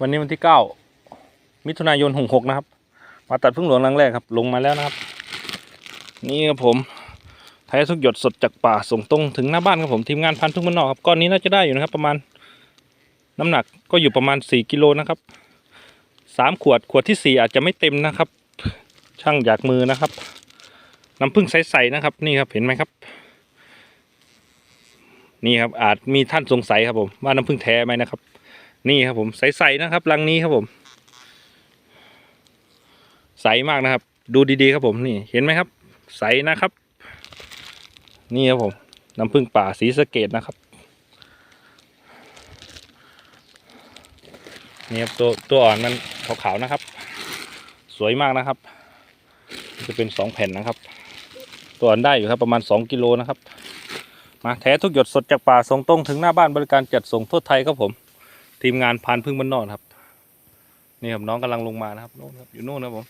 วันนี้วันที่เก้ามิถุนายนหกหกนะครับ มาตัดพึ่งหลวงรังแรกครับ ลงมาแล้วนะครับ นี่ครับผมไทยทุกหยดสดจากป่าส่งตรงถึงหน้าบ้านครับผมทีมงานพันธุ์พึ่งมันนอกครับก้อนนี้น่าจะได้อยู่นะครับ ประมาณน้ำหนักก็อยู่ประมาณสี่กิโลนะครับสามขวดขวดที่สี่อาจจะไม่เต็มนะครับ ช่างจากมือนะครับ น้ำผึ้งใสๆนะครับ นี่ครับเห็นไหมครับ นี่ครับอาจมีท่านสงสัยครับผมว่าน้ำผึ้งแท้ไหมนะครับ นี่ครับผมใสๆนะครับรังนี้ครับผม ใสมากนะครับ ดูดีๆครับผมนี่เห็นไหมครับ ใสนะครับ นี่ครับผมน้ำผึ้งป่าสีสะเกดนะครับนี่ครับตัวตัวอ่อนมันขาวๆนะครับ สวยมากนะครับ จะเป็นสองแผ่นนะครับ ตัวอ่อนได้อยู่ครับประมาณสองกิโลนะครับ มาแท้ทุกหยดสดจากป่าส่งตรงถึงหน้าบ้านบริการจัดส่งทั่วไทยครับผม ทีมงานพานพึ่งบ้านนอกครับ นี่ครับน้องกำลังลงมานะครับโน่นครับอยู่โน่นนะครับผม